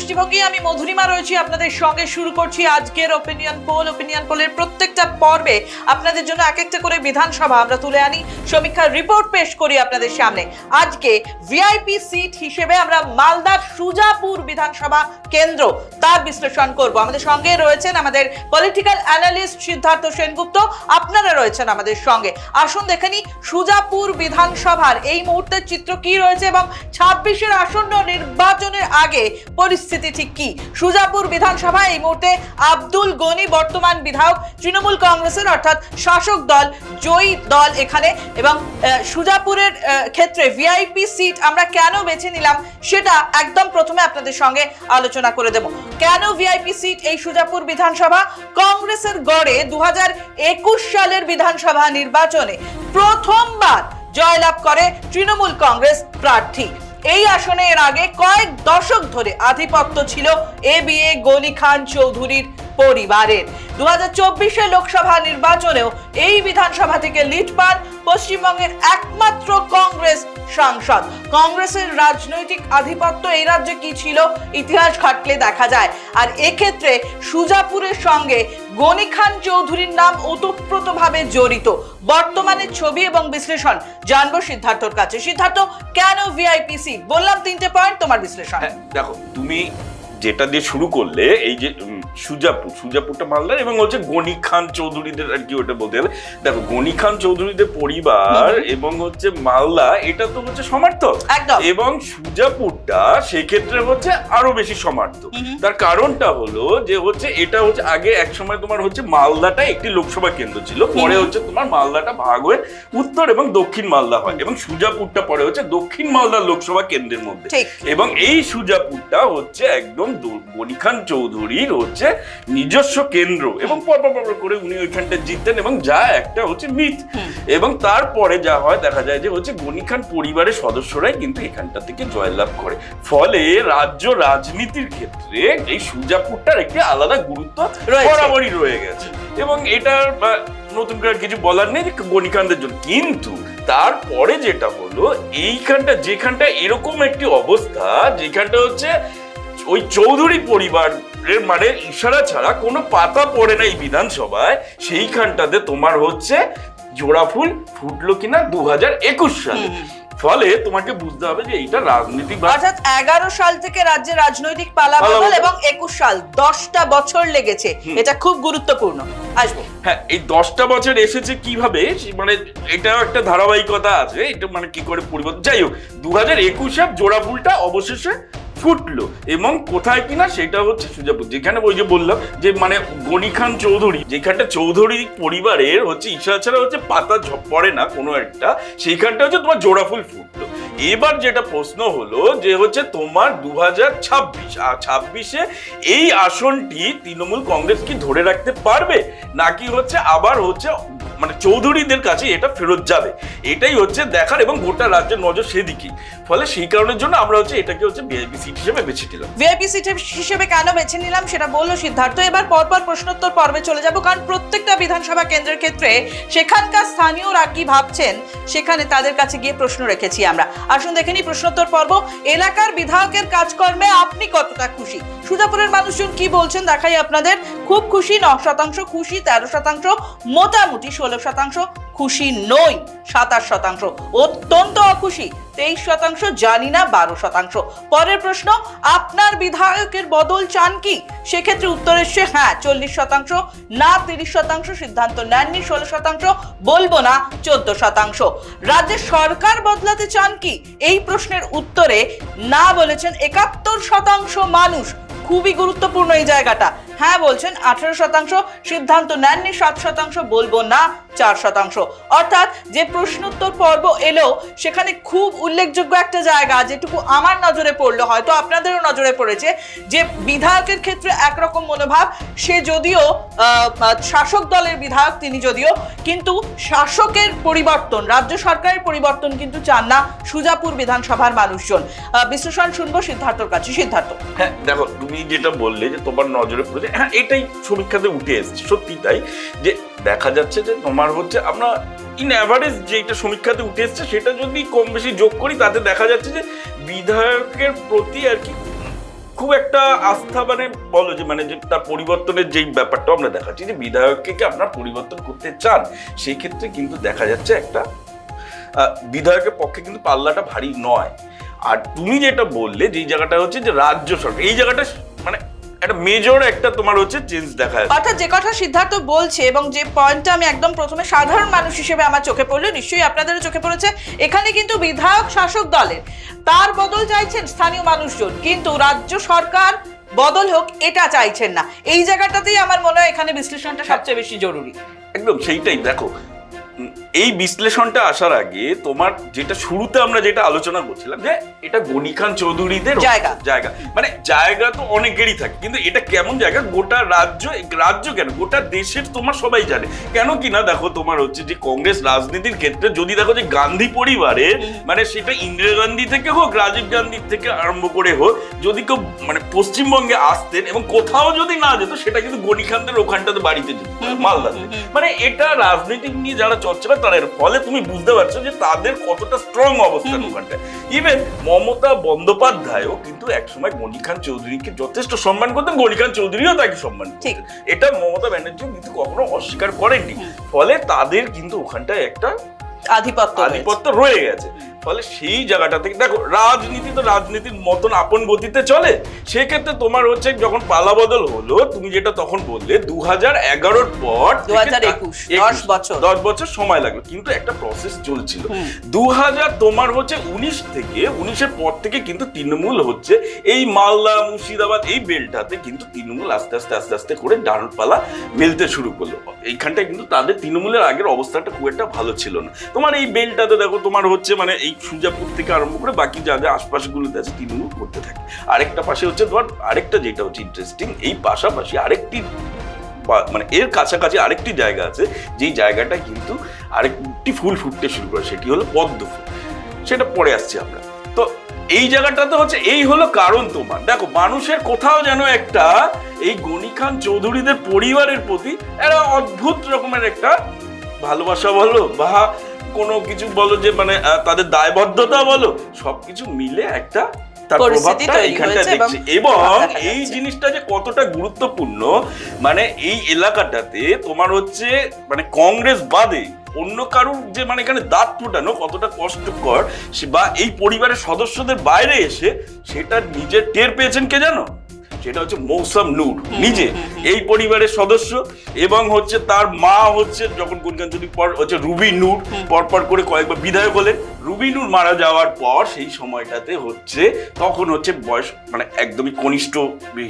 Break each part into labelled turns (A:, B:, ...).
A: দৃষ্টিভঙ্গি, আমি মধুরিমা রয়েছি আপনাদের সঙ্গে। শুরু করছি আজকের ওপিনিয়ন পোল ওপিনিয়ন পোলের প্রত্যেকটা পর্বে আপনাদের জন্য এক একটা করে বিধানসভা আমরা তুলে আনি। সমীক্ষার রিপোর্ট পেশ করি আপনাদের সামনে। আজকে ভিআইপি সিট হিসেবে আমরা মালদার সুজাপুর বিধানসভা কেন্দ্র তার বিশ্লেষণ করব। আমাদের সঙ্গে রয়েছেন আমাদের পলিটিক্যাল অ্যানালিস্ট সিদ্ধার্থ সেনগুপ্ত। আপনারা রয়েছেন আমাদের সঙ্গে। আসুন দেখে নিই সুজাপুর বিধানসভার এই মুহূর্তের চিত্র কি রয়েছে এবং ছাব্বিশের আসন্ন নির্বাচনের আগে পরিস্থিতি ঠিক কি? সুজাপুর বিধানসভা এই মুহূর্তে আব্দুল গনি বর্তমান বিধায়ক, তৃণমূল কংগ্রেসের অর্থাৎ শাসক দল, জয়ী দল এখানে এবং সুজাপুরের ক্ষেত্রে ভিআইপি সিট আমরা কেন বেছে নিলাম সেটা একদম প্রথমে আপনাদের সঙ্গে আলোচনা করে দেব। কেন ভিআইপি সিট এই সুজাপুর বিধানসভা? কংগ্রেসের গড়ে দু হাজার একুশ সালের বিধানসভা নির্বাচনে প্রথমবার জয়লাভ করে তৃণমূল কংগ্রেস প্রার্থী। এই আসনে এর আগে কয়েক দশক ধরে আধিপত্য ছিল এ বি এ গলি খান চৌধুরীর। পরিবারের। দু হাজার লোকসভা নির্বাচনেও এই বিধানসভা থেকে লিড পান পশ্চিমবঙ্গের একমাত্র কংগ্রেস সাংসদ। কংগ্রেসের রাজনৈতিক আধিপত্য এই রাজ্যে কি ছিল ইতিহাস ঘাটলে দেখা যায়। আর এক্ষেত্রে সুজাপুরের সঙ্গে গনি খান চৌধুরীর নাম ওতপ্রোতভাবে জড়িত। বর্তমানে ছবি এবং বিশ্লেষণ জানব সিদ্ধার্থর কাছে। সিদ্ধার্থ, কেন ভিআইপি সিট বললাম তিনটে পয়েন্ট তোমার বিশ্লেষণ।
B: হ্যাঁ দেখো, তুমি যেটা দিয়ে শুরু করলে, এই যে সুজাপুর। সুজাপুরটা মালদার এবং হচ্ছে গনি খান চৌধুরীদের আর কি ওটা বলতে গেলে। দেখো গনি খান চৌধুরীদের পরিবার এবং হচ্ছে মালদা এটা তো হচ্ছে সমার্থক। এবং সুজাপুরটা সেক্ষেত্রে হচ্ছে আরও বেশি সমার্থক। তার কারণটা হলো যে হচ্ছে এটা হচ্ছে আগে এক সময় তোমার হচ্ছে মালদাটা একটি লোকসভা কেন্দ্র ছিল। পরে হচ্ছে তোমার মালদাটা ভাগ হয়ে উত্তর এবং দক্ষিণ মালদা হয়। এবং সুজাপুরটা পরে হচ্ছে দক্ষিণ মালদা লোকসভা কেন্দ্রের মধ্যে। এবং এই সুজাপুরটা হচ্ছে একদম গনি খান চৌধুরীর হচ্ছে নিজস্ব কেন্দ্র এবং পরপর পরপর করে উনি ওইখানটা জিততেন এবং যা একটা হচ্ছে মিথ। এবং তারপরে যা হয় দেখা যায় যে হচ্ছে গনি খান পরিবারের সদস্যরাই কিন্তু এখানটা থেকে জয়লাভ করে। ফলে রাজ্য রাজনীতির ক্ষেত্রে এই সুজাপুরটার একটি আলাদা গুরুত্ব বরাবরই রয়ে গেছে। এবং এটার নতুন করে কিছু বলার নেই যে গণিকানদের জন্য। কিন্তু তারপরে যেটা হলো এইখানটা যেখানটা এরকম একটি অবস্থা যেখানটা হচ্ছে ওই চৌধুরী পরিবারের মানে ইশারা ছাড়া কোনো পাতা পড়ে না এই বিধানসভায়। সেইখানটাতে তোমার হচ্ছে জোড়া ফুল ফুটলো কিনা দু হাজার একুশ সালে। ফলে তোমাকে বুঝতে হবে যে এইটা
A: অর্থাৎ এগারো সাল থেকে রাজ্যে রাজনৈতিক পালাবদল। এবং একুশ সাল দশটা বছর লেগেছে। এটা খুব গুরুত্বপূর্ণ। আসব।
B: হ্যাঁ এই দশটা বছর এসেছে কীভাবে? মানে এটাও একটা ধারাবাহিকতা আছে। এটা মানে কি করে পরিবর্তন যাই হোক দু হাজার একুশে জোড়া ফুলটা অবশেষে ফুটলো এবং কোথায় কিনা সেটা হচ্ছে সুজাপুর। যেখানে ওই যে বললাম যে মানে গনি খান চৌধুরী, যেখানটা চৌধুরী পরিবারের হচ্ছে ঈশা ছাড়া হচ্ছে পাতা পড়ে না কোনো একটা, সেইখানটা হচ্ছে তোমার জোড়া ফুল ফুটলো। এবার যেটা প্রশ্ন হলো যে হচ্ছে তোমার দু হাজার ছাব্বিশ ছাব্বিশে এই আসনটি তৃণমূল কংগ্রেস কি ধরে রাখতে পারবে? নাকি হচ্ছে আবার হচ্ছে মানে চৌধুরীদের কাছে এটা ফেরত যাবে? এটাই হচ্ছে দেখার এবং গোটা রাজ্যের নজর সেদিকেই। ফলে সেই কারণের জন্য আমরা হচ্ছে এটাকে হচ্ছে বিআইপি সিট হিসেবে বেছে নিলাম।
A: ভিআইপি সিট হিসেবে কেন বেছে নিলাম সেটা বলল সিদ্ধার্থ। এবার পরপর প্রশ্নোত্তর পর্বে চলে যাব, কারণ প্রত্যেকটা বিধানসভা কেন্দ্রের ক্ষেত্রে সেখানকার স্থানীয়রা কি ভাবছেন সেখানে তাদের কাছে গিয়ে প্রশ্ন রেখেছি আমরা। আসুন দেখে নিই প্রশ্নোত্তর পর্ব। এলাকার বিধায়কের কাজকর্মে আপনি কতটা খুশি? সুজাপুরের মানুষজন কি বলছেন দেখাই আপনাদের। খুব খুশি ন শতাংশ খুশি, তেরো শতাংশ, মোটামুটি ষোলো শতাংশ খুশি নই, সাতাশ শতাংশ। অত্যন্ত অখুশি, তেইশ শতাংশ, জানি না, বারো শতাংশ। পরের প্রশ্ন, আপনার বিধায়কের বদল চান কি? সেক্ষেত্রে উত্তর এসছে হ্যাঁ চল্লিশ শতাংশ। না, তিরিশ শতাংশ, সিদ্ধান্ত নেননি, ষোলো শতাংশ। বলব না, চোদ্দ শতাংশ। রাজ্যের সরকার বদলাতে চান কি? এই প্রশ্নের উত্তরে না বলেছেন একাত্তর শতাংশ মানুষ। খুবই গুরুত্বপূর্ণ এই জায়গাটা। হ্যাঁ বলছেন আঠেরো শতাংশ সিদ্ধান্ত নেননি, সাত শতাংশ বলব না, চার শতাংশ। অর্থাৎ যে প্রশ্নোত্তর পর্ব এলো, সেখানে খুব উল্লেখযোগ্য একটা জায়গা যেটুকু আমার নজরে পড়ল, হয়তো আপনাদেরও নজরে পড়েছে, যে বিধায়কের ক্ষেত্রে একরকম মনোভাব, সে যদিও শাসক দলের বিধায়ক তিনি যদিও, কিন্তু শাসকের পরিবর্তন, রাজ্য সরকারের পরিবর্তন কিন্তু চান না সুজাপুর বিধানসভার মানুষজন। বিশ্লেষণ শুনব সিদ্ধার্থর কাছে, সিদ্ধার্থ।
B: হ্যাঁ দেখো, তুমি যেটা বললে যে তোমার নজরে পড়েছে হ্যাঁ এটাই সমীক্ষাতে উঠে এসেছে সত্যি তাই। যে দেখা যাচ্ছে যে তোমার হচ্ছে আমরা ইন অ্যাভারেজ যেটা সমীক্ষাতে উঠে এসছে, সেটা যদি কম বেশি যোগ করি, তাতে দেখা যাচ্ছে যে বিধায়কের প্রতি আর কি খুব একটা আস্থা মানে বলো যে মানে যে তার পরিবর্তনের যেই ব্যাপারটা আমরা দেখাচ্ছি, যে বিধায়ককে কি আপনার পরিবর্তন করতে চান? সেই ক্ষেত্রে কিন্তু দেখা যাচ্ছে একটা বিধায়কের পক্ষে কিন্তু পাল্লাটা ভারী নয়। আর তুমি যেটা বললে যে জায়গাটা হচ্ছে যে রাজ্য সরকার, এই জায়গাটা মানে একটা মেজর একটা তোমার হচ্ছে চেঞ্জ দেখা যাচ্ছে।
A: অর্থাৎ যে কথা সিদ্ধার্থ বলছে এবং যে পয়েন্টটা আমি একদম প্রথমে সাধারণ মানুষ হিসেবে আমার চোখে পড়ল নিশ্চয়ই আপনাদেরও চোখে পড়েছে। এখানে কিন্তু বিধায়ক শাসক দলের তার বদল চাইছেন স্থানীয় মানুষজন। কিন্তু রাজ্য সরকার বদল হোক এটা চাইছেন না। এই জায়গাটাতেই আমার মনে হয় এখানে বিশ্লেষণটা সবচেয়ে বেশি জরুরি।
B: একদম সেইটাই দেখো এই বিশ্লেষণটা আসার আগে তোমার যেটা শুরুতে আমরা যেটা আলোচনা করছিলাম যে এটা গনি খান চৌধুরীদের
A: জায়গা।
B: জায়গা। মানে জায়গা তো অনেকেরই থাকে কিন্তু এটা কেমন জায়গা? গোটা রাজ্য রাজ্য কেন? গোটা দেশের তোমার সবাই জানে। কেন কি না দেখো তোমার হচ্ছে যে কংগ্রেস রাজনীতির ক্ষেত্রে যদি দেখো যে গান্ধী পরিবারে মানে সেটা ইন্দিরা গান্ধী থেকে হোক রাজীব গান্ধীর থেকে আরম্ভ করে হোক যদি কেউ মানে পশ্চিমবঙ্গে আসতেন এবং কোথাও যদি না যেত সেটা কিন্তু গনি খানদের ওখানটাতে বাড়িতে যেত মালদাতে। মানে এটা রাজনীতি নিয়ে যারা চর্চা করে ফলে তুমি বুঝতে পারছ যে তাদের কতটা স্ট্রং অবস্থান ওখানটা ইভেন মমতা বন্দ্যোপাধ্যায়ও কিন্তু একসময় গনি খান চৌধুরীকে যথেষ্ট সম্মান করতেন গনি খান চৌধুরীও তাকে সম্মান। করতেন। এটা মমতা ব্যানার্জি কিন্তু কখনো অস্বীকার করেননি। ফলে তাদের কিন্তু ওখানটায় একটা
A: আধিপত্য
B: আধিপত্য রয়ে গেছে। ফলে সেই জায়গাটা থেকে দেখো রাজনীতি তো রাজনীতির মতন আপন গতিতে চলে। সেক্ষেত্রে তোমার হচ্ছে যখন পালা বদল হলো তুমি যেটা তখন বললে দু হাজার এগারোর পর থেকে
A: 2021,
B: তা-
A: দশ বছর।
B: দশ বছর সময় লাগল। কিন্তু একটা প্রসেস চলছিল। দু হাজার তোমার হচ্ছে উনিশ থেকে উনিশের পর থেকে কিন্তু তৃণমূল হচ্ছে। এই মালদা মুর্শিদাবাদ এই বেলটাতে কিন্তু তৃণমূল আস্তে আস্তে আস্তে আস্তে করে ডানপালা মেলতে শুরু করল। এইখানটায় কিন্তু তাদের তৃণমূলের আগের অবস্থাটা খুব একটা ভালো ছিল না। তোমার এই বেলটাতে দেখো তোমার হচ্ছে মানে এই সুজাপুর থেকে আরম্ভ করে বাকি যা যা আশপাশগুলোতে আছে তৃণমূল করতে থাকে। আরেকটা পাশে হচ্ছে তোমার আরেকটা যেটা হচ্ছে ইন্টারেস্টিং এই পাশাপাশি আরেকটি মানে এর কাছাকাছি আরেকটি জায়গা আছে, যেই জায়গাটা কিন্তু আরেকটি ফুল ফুটতে শুরু করে, সেটি হলো পদ্ম ফুল সেটা পরে আসছি আমরা। তো এই জায়গাটাতে হচ্ছে, এই হলো কারণ তোমার। দেখো, মানুষের কোথাও যেন একটা এই গনি খান চৌধুরীদের পরিবারের প্রতি একটা অদ্ভুত রকমের একটা ভালোবাসা বলো, বা কোনো কিছু বলো যে মানে তাদের দায়বদ্ধতা বলো সবকিছু মিলে একটা তার প্রভাবটা এখানটা
A: এবং
B: দেখছি। এবং এই জিনিসটা যে কতটা গুরুত্বপূর্ণ মানে এই এলাকাটাতে তোমার হচ্ছে মানে কংগ্রেস বাদে অন্য কারুর যে মানে এখানে দাঁত ফুটানো কতটা কষ্টকর বা এই পরিবারের সদস্যদের বাইরে এসে সেটা নিজের টের পেয়েছেন কে জানো? সেটা হচ্ছে মৌসাম নূর, নিজে, এই পরিবারের সদস্য এবং হচ্ছে তার মা হচ্ছে, যখন গুঞ্জাঞ্জলি পর হচ্ছে রুবি নূর, পরপর করে কয়েকবার বিধায়ক হলেন রুবি নূর মারা যাওয়ার পর সেই সময়টাতে হচ্ছে তখন হচ্ছে বয়স মানে একদমই কনিষ্ঠ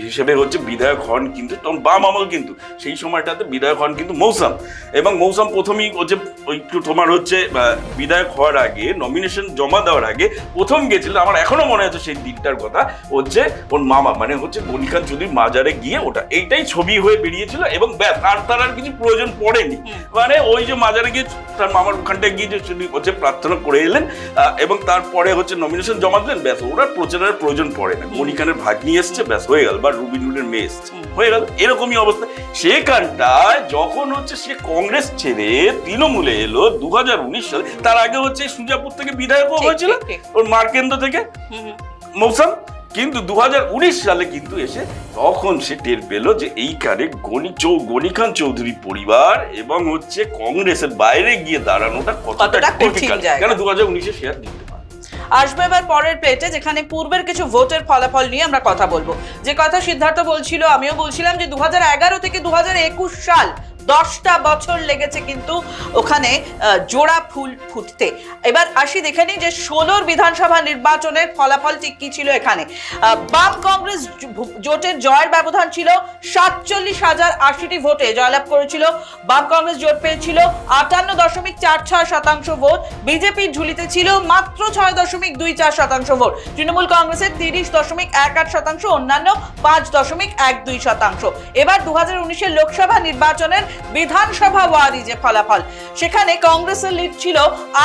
B: হিসেবে হচ্ছে বিধায়ক হন কিন্তু তখন বাম আমল কিন্তু সেই সময়টাতে বিধায়ক হন কিন্তু মৌসাম। এবং মৌসাম প্রথমেই হচ্ছে ওই একটু তোমার হচ্ছে বিধায়ক হওয়ার আগে নমিনেশন জমা দেওয়ার আগে প্রথম গেছিল আমার এখনও মনে আছে সেই দিনটার কথা হচ্ছে ওর মামা মানে হচ্ছে গনিকান চৌধুরীর মাজারে গিয়ে ওটা এইটাই ছবি হয়ে বেরিয়েছিল এবং ব্যাস আর তার আর কিছু প্রয়োজন পড়েনি। মানে ওই যে মাজারে গিয়ে তার মামার ওখানটায় গিয়ে যে হচ্ছে প্রার্থনা করে এলেন আহ, এবং তারপরে হচ্ছে নমিনেশন জমা দিলেন ব্যাস ওরা প্রচারের প্রয়োজন পড়ে না মনিকানের ভাগ্নি এসছে ব্যাস হয়ে গেল বা রুবিনুরের মেয়ে এসছে হয়ে গেল এরকমই অবস্থা সেখানটায় যখন হচ্ছে সে কংগ্রেস ছেড়ে তৃণমূলে এলো দু হাজার উনিশ সালে তার আগে হচ্ছে সুজাপুর থেকে বিধায়কও হয়েছিল। ওর মার্কেন্দ্র থেকে। মৌসাম কিন্তু দুহাজার উনিশ সালে কিন্তু এসে তখন সে টের পেল যে এইখানে গণি চৌ গনি খান চৌধুরী পরিবার এবং হচ্ছে কংগ্রেসের বাইরে গিয়ে দাঁড়ানোটা কতটা ডিফিকাল্ট কেন দু হাজার উনিশে শেয়ার দিতে পারে
A: আসবে এবার পরের প্লেটে যেখানে পূর্বের কিছু ভোটের ফলাফল নিয়ে আমরা কথা বলব। যে কথা সিদ্ধার্থ বলছিল আমিও বলছিলাম যে দু হাজার এগারো থেকে দু হাজার একুশ সাল দশটা বছর লেগেছে কিন্তু ওখানে জোড়া ফুল ফুটতে। এবার আসি দেখে নিই যে ষোলোর বিধানসভা নির্বাচনের ফলাফল ঠিক কি ছিল এখানে। বাম কংগ্রেস জোটের জয়ের ব্যবধান ছিল সাতচল্লিশ হাজার আশিটি ভোটে জয়লাভ করেছিল। বাম কংগ্রেস জোট পেয়েছিল আটান্ন দশমিক চার ছয় শতাংশ ভোট। বিজেপির ঝুলিতে ছিল মাত্র ছয় দশমিক দুই চার শতাংশ ভোট। তৃণমূল কংগ্রেসের তিরিশ দশমিক এক আট শতাংশ, অন্যান্য পাঁচ দশমিক এক দুই শতাংশ। এবার দু হাজার উনিশের লোকসভা নির্বাচনের বিধানসভা ওয়ারি যে ফলাফল। সেখানে কংগ্রেসের লিড ছিল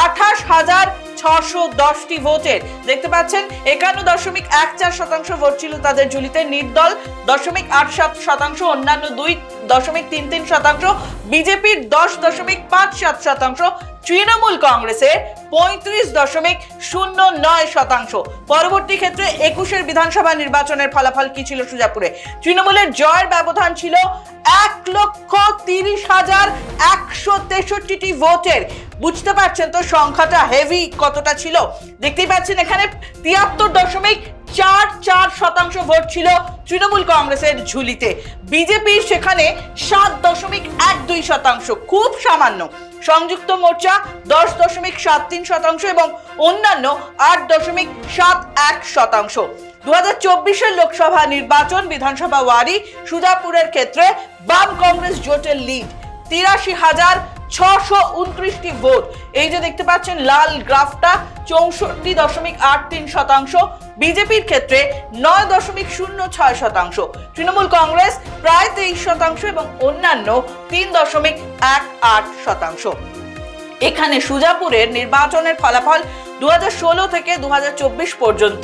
A: আঠাশ হাজার ছশো দশটি ভোটের। দেখতে পাচ্ছেন, একান্ন দশমিক এক চার শতাংশ ভোট ছিল তাদের ঝুলিতে নির্দল, দশমিক আট সাত শতাংশ অন্যান্য দুই দশমিক তিন তিন শতাংশ, বিজেপির দশ দশমিক পাঁচ সাত শতাংশ, তৃণমূল কংগ্রেসের পঁয়ত্রিশ দশমিক শূন্য নয় শতাংশ। পরবর্তী ক্ষেত্রে একুশের বিধানসভা নির্বাচনের ফলাফল কি ছিল সুজাপুরে? তৃণমূলের জয়ের ব্যবধান ছিল এক লক্ষ তিরিশ হাজার একশো তেষট্টিটি ভোটের। বুঝতে পারছেন তো সংখ্যাটা হেভি কতটা ছিল? দেখতেই পাচ্ছেন এখানে তিয়াত্তর দশমিক চার চার শতাংশ ভোট ছিল তৃণমূল কংগ্রেসের ঝুলিতে। বিজেপির সেখানে সাত দশমিক এক দুই শতাংশ, খুব সামান্য। সংযুক্ত মোর্চা দশ দশমিক সাত তিন শতাংশ এবং অন্যান্য আট দশমিক সাত এক শতাংশ। দু হাজার চব্বিশের লোকসভা নির্বাচন, বিধানসভা ওয়ারি, সুজাপুরের ক্ষেত্রে বাম কংগ্রেস জোটের লিড তিরাশি হাজার ছশো উনত্রিশটি ভোট। এই যে দেখতে পাচ্ছেন, লাল গ্রাফটা চৌষট্টি দশমিক আট তিন শতাংশ বিজেপির ক্ষেত্রে নয় দশমিক শূন্য ছয় শতাংশ। তৃণমূল কংগ্রেস প্রায় তেইশ শতাংশ এবং অন্যান্য তিন দশমিক এক আট শতাংশ। এখানে সুজাপুরের নির্বাচনের ফলাফল দু হাজার ষোলো থেকে দু হাজার চব্বিশ পর্যন্ত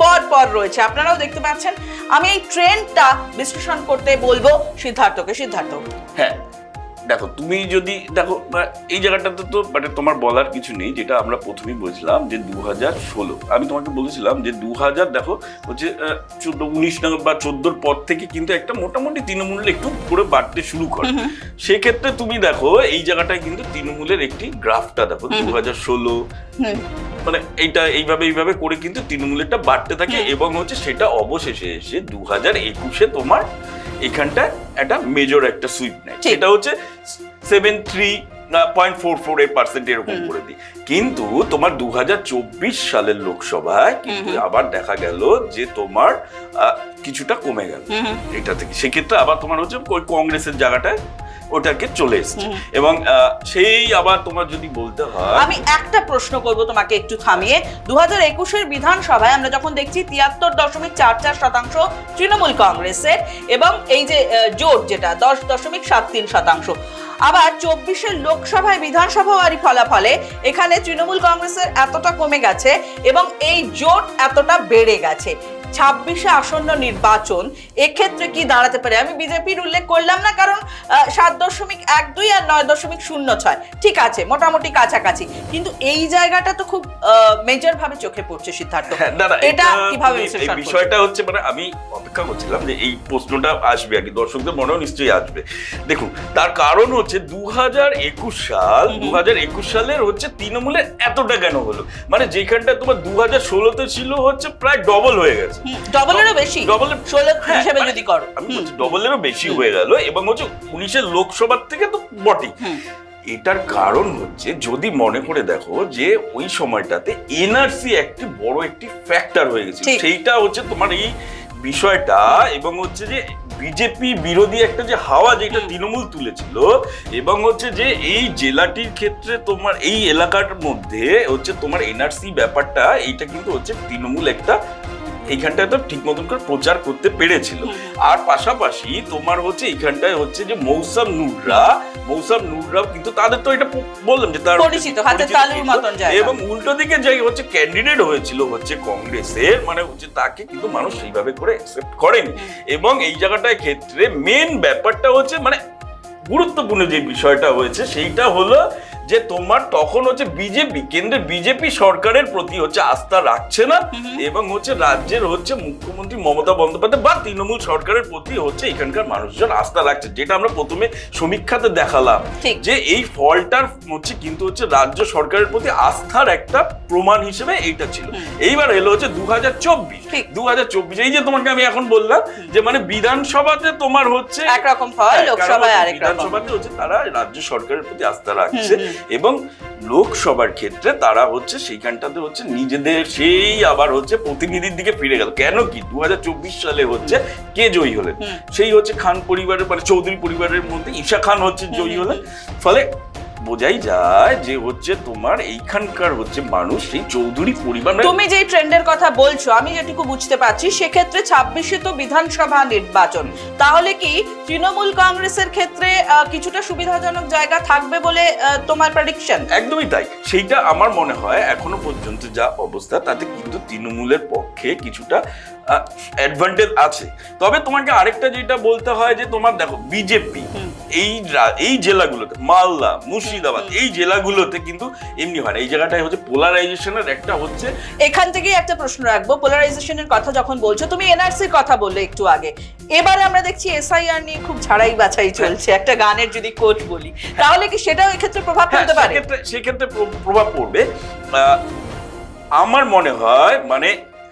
A: পর পর রয়েছে। আপনারাও দেখতে পাচ্ছেন, আমি এই ট্রেন্ডটা বিশ্লেষণ করতে বলব সিদ্ধার্থকে। সিদ্ধার্থ।
B: হ্যাঁ দেখো তুমি যদি দেখো এই জায়গাটাতে তো মানে তোমার বলার কিছু নেই যেটা আমরা প্রথমেই বলছিলাম যে দু হাজার ষোলো। আমি তোমাকে বলেছিলাম যে দু হাজার দেখো হচ্ছে চোদ্দ উনিশ বা চোদ্দোর পর থেকে কিন্তু একটা মোটামুটি তৃণমূলের একটু করে বাড়তে শুরু করে। সেক্ষেত্রে তুমি দেখো এই জায়গাটায় কিন্তু তৃণমূলের একটি গ্রাফটা দেখো দু হাজার ষোলো। মানে এইটা এইভাবে এইভাবে করে কিন্তু তৃণমূলেরটা বাড়তে থাকে এবং হচ্ছে সেটা অবশেষে এসে দু হাজার একুশে তোমার এখানটা একটা মেজর একটা সুইপ নেয়। সেটা হচ্ছে seven three point four four eight percent এরকম করে দিই। কিন্তু তোমার দু হাজার চব্বিশ সালের লোকসভায় কিন্তু আবার দেখা গেল যে তোমার কিছুটা কমে গেল। এটা থেকে সেক্ষেত্রে আবার তোমার হচ্ছে ওই কংগ্রেসের জায়গাটায় ওটাকে চলে এসছে। এবং সেই আবার তোমার যদি বলতে হয়
A: আমি একটা প্রশ্ন করব তোমাকে একটু থামিয়ে। দু হাজার একুশের বিধানসভায় আমরা যখন দেখছি তিয়াত্তর দশমিক চার চার শতাংশ তৃণমূল কংগ্রেসের এবং এই যে জোট যেটা দশ দশমিক সাত তিন শতাংশ। আবার চব্বিশের লোকসভায় বিধানসভা ওয়ারি ফলাফলে এখানে তৃণমূল কংগ্রেসের এতটা কমে গেছে এবং এই জোট এতটা বেড়ে গেছে। ছাব্বিশে আসন্ন নির্বাচন এক্ষেত্রে কি দাঁড়াতে পারে? আমি বিজেপির উল্লেখ করলাম না কারণ সাত দশমিক এক দুই আর নয় দশমিক শূন্য ছয়। ঠিক আছে মোটামুটি কাছাকাছি। কিন্তু এই জায়গাটা তো খুব মেজর ভাবে চোখে পড়ছে সিদ্ধার্থ।
B: হ্যাঁ,
A: এটা কীভাবে?
B: বিষয়টা হচ্ছে মানে আমি অপেক্ষা করছিলাম যে এই প্রশ্নটা আসবে আর কি দর্শকদের মনেও নিশ্চয়ই আসবে। দেখুন তার কারণ হচ্ছে দু হাজার একুশ সাল দু হাজার একুশ সালের হচ্ছে তৃণমূলের এতটা কেন হলো? মানে যেখানটা তোমার দু হাজার ষোলোতে ছিল হচ্ছে প্রায় ডবল হয়ে গেছে।
A: ডবলেরও বেশি।
B: ডবলের
A: ষোলো
B: হ্যাঁ,
A: হিসেবে
B: মানে
A: যদি করো।
B: আমি বলছি ডবলেরও বেশি হয়ে গেল এবং হচ্ছে উনিশের লোকসভার থেকে তো বটেই। এটার কারণ হচ্ছে যদি মনে করে দেখো যে ওই সময়টাতে এনআরসি একটি বড় একটি ফ্যাক্টর হয়ে গেছে সেইটা হচ্ছে তোমার এই বিষয়টা এবং হচ্ছে যে বিজেপি বিরোধী একটা যে হাওয়া যেটা তৃণমূল তুলেছিল এবং হচ্ছে যে এই জেলাটির ক্ষেত্রে তোমার এই এলাকার মধ্যে হচ্ছে তোমার এনআরসি ব্যাপারটা এইটা কিন্তু হচ্ছে তৃণমূল একটা এইখানটায় তো ঠিক মতন করে প্রচার করতে পেরেছিল। আর পাশাপাশি তোমার হচ্ছে এইখানটায় হচ্ছে যে মৌসাম নুররা মৌসাম নুররাও কিন্তু তাদের তো এটা বললাম যে তার
A: পরিচিত, হাতে তালুর মতন জায়গা।
B: এবং উল্টো দিকে যে হচ্ছে ক্যান্ডিডেট হয়েছিল হচ্ছে কংগ্রেসের মানে হচ্ছে তাকে কিন্তু মানুষ সেইভাবে করে অ্যাকসেপ্ট করেনি। এবং এই জায়গাটায় ক্ষেত্রে মেন ব্যাপারটা হচ্ছে মানে গুরুত্বপূর্ণ যে বিষয়টা হয়েছে সেইটা হলো যে তোমার তখন হচ্ছে বিজেপি কেন্দ্রের বিজেপি সরকারের প্রতি হচ্ছে আস্থা রাখছে না এবং হচ্ছে রাজ্যের হচ্ছে মুখ্যমন্ত্রী মমতা বন্দ্যোপাধ্যায় বা তৃণমূল সরকারের প্রতি হচ্ছে এখানকার মানুষজন আস্থা রাখছে যেটা আমরা প্রথমে সমীক্ষাতে দেখালাম। যে এই ফলটার হচ্ছে কিন্তু হচ্ছে রাজ্য সরকারের প্রতি আস্থার একটা প্রমাণ হিসেবে এইটা ছিল। এইবার এলো হচ্ছে দু হাজার চব্বিশ। দু হাজার চব্বিশ এই যে তোমাকে আমি এখন বললাম যে মানে বিধানসভাতে তোমার হচ্ছে
A: একরকম ফল
B: হ্যাঁ,
A: লোকসভায় আরেক রকম।
B: বিধানসভাতে হচ্ছে তারা রাজ্য সরকারের প্রতি আস্থা রাখছে। এবং লোকসভার ক্ষেত্রে তারা হচ্ছে সেইখানটাতে হচ্ছে নিজেদের সেই আবার হচ্ছে প্রতিনিধির দিকে ফিরে গেল। কেন কি? দু হাজার চব্বিশ সালে হচ্ছে কে জয়ী হলেন? সেই হচ্ছে খান পরিবারের মানে চৌধুরী পরিবারের মধ্যে ঈশা খান হচ্ছে জয়ী হলেন। ফলে বোঝাই যায় যে হচ্ছে তোমার এইখানকার হচ্ছে মানুষ সেই চৌধুরী পরিবার মানে
A: তুমি যেই ট্রেন্ডের কথা বলছো আমি যেটুকু বুঝতে পারছি সেক্ষেত্রে ছাব্বিশে তো বিধানসভা নির্বাচন। তাহলে কি তৃণমূল কংগ্রেসের ক্ষেত্রে কিছুটা সুবিধাজনক জায়গা থাকবে বলে তোমার প্রেডিকশন
B: একদমই তাই। সেইটা আমার মনে হয় এখনও পর্যন্ত যা অবস্থা তাতে কিন্তু তৃণমূলের পক্ষে কিছুটা অ্যাডভান্টেজ আছে। তবে তোমাকে আরেকটা যেটা বলতে হয় যে তোমার দেখো বিজেপি। এই এই জেলাগুলোতে মালদা মুর্শিদাবাদ এই জেলাগুলোতে কিন্তু এমনি হয় না। এই জায়গাটায় হচ্ছে পোলারাইজেশনের একটা হচ্ছে
A: এখান থেকেই একটা প্রশ্ন রাখব। পোলারাইজেশনের কথা যখন বলছো তুমি এনআরসির কথা বললে একটু আগে। এবারে আমরা দেখছি এসআইআর নিয়ে খুব ছাড়াই বাছাই চলছে একটা গানের যদি কোট বলি। তাহলে কি সেটাও এক্ষেত্রে প্রভাব
B: হ্যাঁ,
A: ফেলতে পারে?
B: সেক্ষেত্রে প্রভাব পড়বে। আমার মনে হয় মানে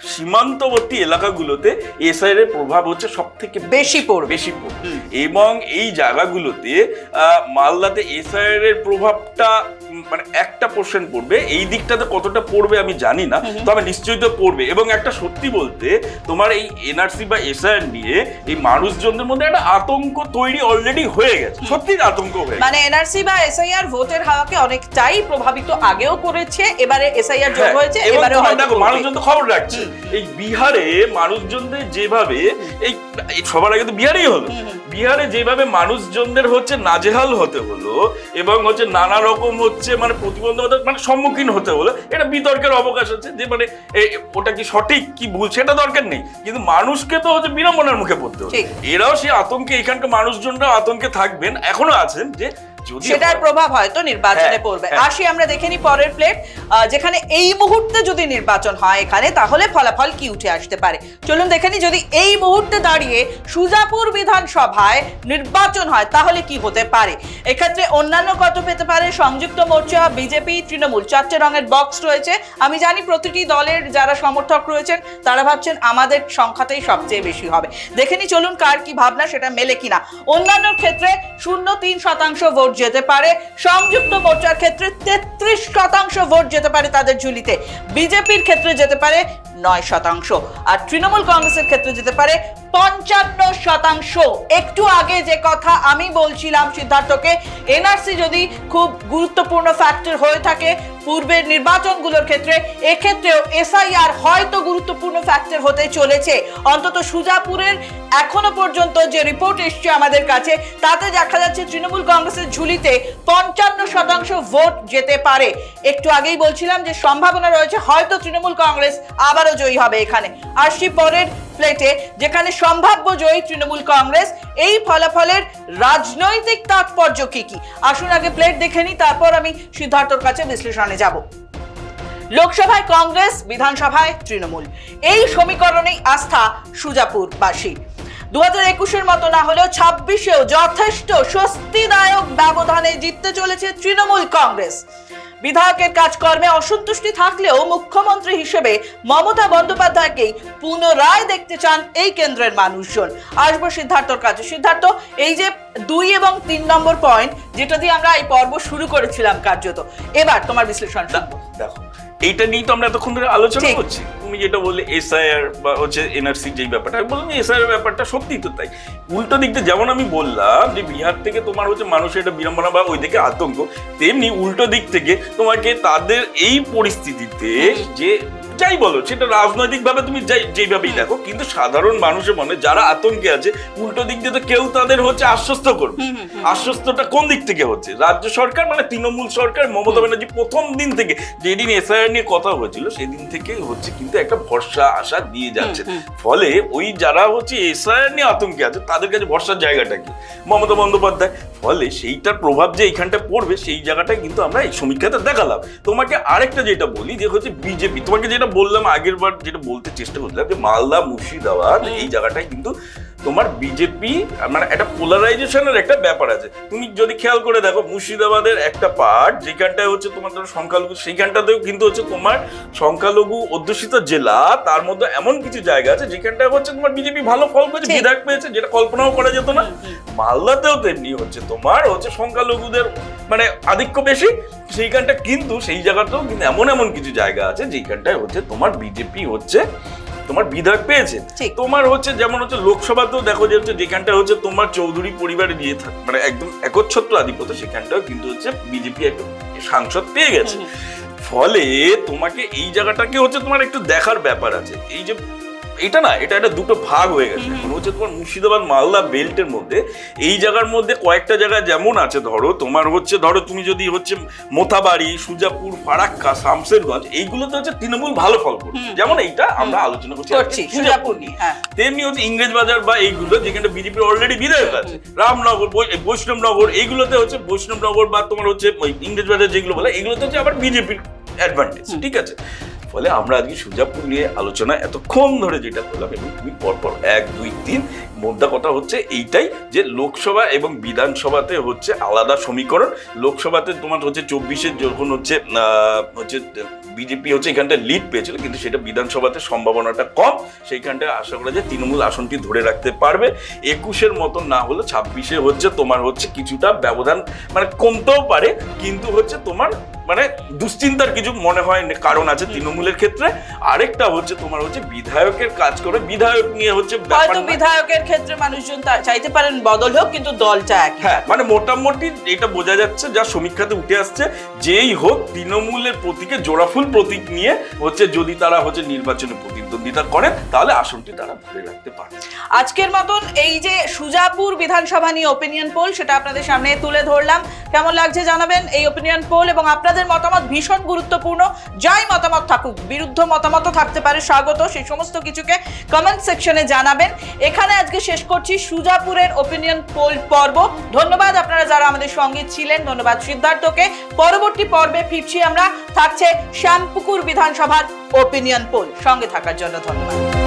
B: সীমান্তবর্তী এলাকাগুলোতে এসআইআর এর প্রভাব হচ্ছে সব থেকে
A: বেশি পড়বে।
B: বেশি পড়বে। এবং এই জায়গাগুলোতে মালদাতে এসআইআর এর প্রভাবটা মানে একটা পার্সেন্ট পড়বে। এই দিকটাতে কতটা পড়বে আমি জানি না তবে নিশ্চয়ই তো পড়বে। এবং একটা সত্যি বলতে তোমার এই এনআরসি বা এসআইআর নিয়ে এই মানুষজনদের মধ্যে একটা আতঙ্ক তৈরি অলরেডি হয়ে গেছে। সত্যি আতঙ্ক হয়ে।
A: মানে এনআরসি বা এসআইআর ভোটের হাওয়াকে অনেকটাই প্রভাবিত আগেও করেছে এবারে এসআইআর যোগ
B: হ্যাঁ,
A: হয়েছে এবারে
B: মানুষজন তো খবর রাখছে। এই বিহারে মানুষজনদের যেভাবে এই সবার আগে তো বিহারেই হলো। বিহারে যেভাবে মানুষজনদের হচ্ছে নাজেহাল হতে হলো এবং হচ্ছে নানা রকম হচ্ছে মানে প্রতিবন্ধকতা মানে সম্মুখীন হতে হলো এটা বিতর্কের অবকাশ আছে যে মানে ওটা কি সঠিক কি ভুল সেটা দরকার নেই। কিন্তু মানুষকে তো হচ্ছে বিড়ম্বনার মুখে পড়তে হবে এরাও সেই আতঙ্কে এখানকার মানুষজনরাও আতঙ্কে থাকবেন এখনও আছেন যে
A: সেটার প্রভাব হয়তো নির্বাচনে
B: হ্যাঁ,
A: পড়বে।
B: হ্যাঁ।
A: আসি আমরা দেখে নিই পরের প্লেট যেখানে এই মুহূর্তে যদি নির্বাচন হয় এখানে তাহলে ফলাফল কি উঠে আসতে পারে? চলুন দেখে নিই যদি এই মুহূর্তে দাঁড়িয়ে সুজাপুর বিধানসভায় নির্বাচন হয় তাহলে কি হতে পারে? এক্ষেত্রে অন্যান্য কত পেতে পারে? সংযুক্ত মোর্চা বিজেপি তৃণমূল চারটে রঙের বক্স রয়েছে। আমি জানি প্রতিটি দলের যারা সমর্থক রয়েছেন তারা ভাবছেন আমাদের সংখ্যাতেই সবচেয়ে বেশি হবে। দেখে নিই চলুন কার কি ভাবনা সেটা মেলে কিনা। অন্যান্য ক্ষেত্রে শূন্য তিন শতাংশ ভোট যেতে পারে। সংযুক্ত মোর্চার ক্ষেত্রে তেত্রিশ শতাংশ ভোট যেতে পারে তাদের ঝুলিতে। বিজেপির ক্ষেত্রে যেতে পারে নয় শতাংশ। আর তৃণমূল কংগ্রেসের ক্ষেত্রে যেতে পারে পঞ্চান্ন শতাংশ। একটু আগে যে কথা আমি বলছিলাম সিদ্ধার্থকে এনআরসি যদি খুব গুরুত্বপূর্ণ ফ্যাক্টর হয়ে থাকে পূর্বের নির্বাচনগুলোর ক্ষেত্রে, এক্ষেত্রেও এসআইআর হয়তো গুরুত্বপূর্ণ ফ্যাক্টর হতে চলেছে। অন্তত সুজাপুরের এখনও পর্যন্ত যে রিপোর্ট এসছে আমাদের কাছে, তাতে দেখা যাচ্ছে তৃণমূল কংগ্রেসের ঝুলিতে পঞ্চান্ন শতাংশ ভোট যেতে পারে। একটু আগেই বলছিলাম যে সম্ভাবনা রয়েছে, হয়তো তৃণমূল কংগ্রেস আবারও জয়ী হবে এখানে। আসছি পরের প্লেটে যেখানে সম্ভাব্য জয়ী তৃণমূল কংগ্রেস, এই ফলাফলের রাজনৈতিক তাৎপর্য কি কি? আসুন আগে প্লেট দেখে নিই, তারপর আমি সিদ্ধার্থর কাছে বিশ্লেষণে যাব। লোকসভায় কংগ্রেস, বিধানসভায় তৃণমূল। এই সমীকরণেই আস্থা সুজাপুরবাসী দু হাজার একুশের মতো না হলেও ছাব্বিশেও যথেষ্ট স্বস্তিদায়ক ব্যবধানে জিততে চলেছে তৃণমূল কংগ্রেস। বিধায়কের কাজকর্মে অসন্তুষ্টি থাকলেও মুখ্যমন্ত্রী হিসেবে মমতা বন্দ্যোপাধ্যায়কেই পুনরায় দেখতে চান এই কেন্দ্রের মানুষজন। আসব সিদ্ধার্থর কাছে। সিদ্ধার্থ, এই যে দুই এবং তিন নম্বর পয়েন্ট যেটা দিয়ে আমরা এই পর্ব শুরু করেছিলাম কার্যত। এবার তোমার বিশ্লেষণটা।
B: দেখো এইটা নিয়ে তো আমরা এতক্ষণ ধরে আলোচনা করছি। তুমি যেটা বললে এসআইআর বা হচ্ছে এনআরসি যেই ব্যাপারটা আমি বললাম এসআইআর ব্যাপারটা সত্যি তো তাই। উল্টো দিক দিয়ে যেমন আমি বললাম যে বিহার থেকে তোমার হচ্ছে মানুষের একটা বিড়ম্বনা বা ওই দিকে আতঙ্ক তেমনি উল্টো দিক থেকে তোমাকে তাদের এই পরিস্থিতিতে যে যাই বলো সেটা রাজনৈতিক ভাবে তুমি যাই যেইভাবেই দেখো কিন্তু সাধারণ মানুষের মনে যারা আতঙ্কে আছে উল্টো দিক দিয়ে তো কেউ তাদের হচ্ছে আশ্বস্ত করবে। আশ্বস্তটা কোন দিক থেকে হচ্ছে? রাজ্য সরকার মানে তৃণমূল সরকার মমতা ব্যানার্জি প্রথম দিন থেকে যেদিন এসআইআর নিয়ে কথা হয়েছিল সেদিন থেকে হচ্ছে কিন্তু একটা ভরসা আশা দিয়ে যাচ্ছে। ফলে ওই যারা হচ্ছে এসআইআর নিয়ে আতঙ্কে আছে তাদের কাছে ভরসার জায়গাটা কি? মমতা বন্দ্যোপাধ্যায়। ফলে সেইটার প্রভাব যে এইখানটা পড়বে সেই জায়গাটা কিন্তু আমরা এই সমীক্ষাতে দেখালাম। তোমাকে আরেকটা যেটা বলি যে হচ্ছে বিজেপি তোমাকে যেটা বললাম আগের বার যেটা বলতে চেষ্টা করছিলাম যে মালদা মুর্শিদাবাদ এই জায়গাটায় কিন্তু তোমার বিজেপি মানে একটা পোলারাইজেশনের একটা ব্যাপার আছে। তুমি যদি খেয়াল করে দেখো মুর্শিদাবাদের একটা পার্ট যেখানটায় হচ্ছে তোমার ধরো সংখ্যালঘু সেইখানটাতেও কিন্তু হচ্ছে তোমার সংখ্যালঘু অধ্যুষিত জেলা তার মধ্যে এমন কিছু জায়গা আছে যেখানটায় হচ্ছে তোমার বিজেপি ভালো ফল পেয়েছে বিধায়ক পেয়েছে যেটা কল্পনাও করা যেত না। মালদাতেও তেমনি হচ্ছে তোমার হচ্ছে সংখ্যালঘুদের মানে আধিক্য বেশি সেইখানটা কিন্তু সেই জায়গাটাও কিন্তু এমন এমন কিছু জায়গা আছে যেখানটায় হচ্ছে তোমার বিজেপি হচ্ছে তোমার বিধায়ক
A: পেয়েছে?
B: তোমার হচ্ছে যেমন হচ্ছে লোকসভাতেও দেখো যে হচ্ছে যেখানটা হচ্ছে তোমার চৌধুরী পরিবারে নিয়ে থাকে মানে একদম একচ্ছত্র আধিপত্য সেখানটাও কিন্তু হচ্ছে বিজেপি একদম সাংসদ পেয়ে গেছে। ফলে তোমাকে এই জায়গাটাকে হচ্ছে তোমার একটু দেখার ব্যাপার আছে। এই যে এটা না এটা একটা দুটো ভাগ হয়ে গেছে। এখন হচ্ছে তোমার মুর্শিদাবাদ মালদা বেল্টের মধ্যে এই জায়গার মধ্যে কয়েকটা জায়গা যেমন আছে ধরো তোমার হচ্ছে ধরো তুমি যদি হচ্ছে মোথাবাড়ি সুজাপুর ফারাক্কা শামসেরগঞ্জ এইগুলোতে হচ্ছে তৃণমূল ভালো ফল করছে। যেমন এইটা আমরা আলোচনা করছি
A: সুজাপুর হ্যাঁ।
B: তেমনি হচ্ছে ইংরেজ বাজার বা এইগুলো যেখানে বিজেপির অলরেডি বিধায়ক আছে রামনগর বৈষ্ণবনগর এইগুলোতে হচ্ছে বৈষ্ণবনগর বা তোমার হচ্ছে ওই ইংরেজ বাজার যেগুলো বলে এগুলোতে হচ্ছে আবার বিজেপির অ্যাডভান্টেজ ঠিক আছে? ফলে আমরা আজকে সুজাপুর নিয়ে আলোচনা এতক্ষণ ধরে যেটা করলাম এবং তুমি পরপর এক দুই তিন মোদ্দা কথা হচ্ছে এইটাই যে লোকসভা এবং বিধানসভাতে হচ্ছে আলাদা সমীকরণ। লোকসভাতে তোমার হচ্ছে চব্বিশে যখন হচ্ছে হচ্ছে বিজেপি হচ্ছে এখানটা লিড পেয়েছিল কিন্তু সেটা বিধানসভাতে সম্ভাবনাটা কম। সেইখানটা আশা করা যায় তৃণমূল আসনটি ধরে রাখতে পারবে। একুশের মতন না হলে ছাব্বিশে হচ্ছে তোমার হচ্ছে কিছুটা ব্যবধান মানে কমতেও পারে কিন্তু হচ্ছে তোমার মানে দুশ্চিন্তার কিছু মনে হয় কারণ আছে তৃণমূলের ক্ষেত্রে আরেকটা হচ্ছে তোমার হচ্ছে বিধায়কের কাজ করে বিধায়ক নিয়ে হচ্ছে
A: হয়তো বিধায়কের ক্ষেত্রে মানুষজন চাইতে পারেন বদল হোক কিন্তু দলটা এক
B: হ্যাঁ মানে মোটামুটি এটা বোঝা যাচ্ছে যা সমীক্ষাতে উঠে আসছে যেই হোক তৃণমূলের প্রতীকে জোড়াফুল প্রতীক নিয়ে হচ্ছে যদি তারা হচ্ছে নির্বাচনে প্রতিদ্বন্দ্বিতা করেন তাহলে আসনটি তারা ধরে রাখতে পারে।
A: আজকের মতন এই যে সুজাপুর বিধানসভা নিয়ে ওপিনিয়ন পোল সেটা আপনাদের সামনে তুলে ধরলাম। কেমন লাগছে জানাবেন এই ওপিনিয়ন পোল এবং আপনাদের মতামত ভীষণ গুরুত্বপূর্ণ। যাই মতামত থাকুক বিরুদ্ধ মতামত থাকতে পারে স্বাগত। সেই সমস্ত কিছুকে কমেন্ট সেকশনে জানাবেন। এখানে আজকে শেষ করছি সুজাপুরের ওপিনিয়ন পোল পর্ব। ধন্যবাদ আপনারা যারা আমাদের সঙ্গে ছিলেন। ধন্যবাদ সিদ্ধার্থকে। পরবর্তী পর্বে ফিরছি আমরা। থাকছে শ্যামপুকুর বিধানসভার ওপিনিয়ন পোল সঙ্গে থাকার জন্য ধন্যবাদ।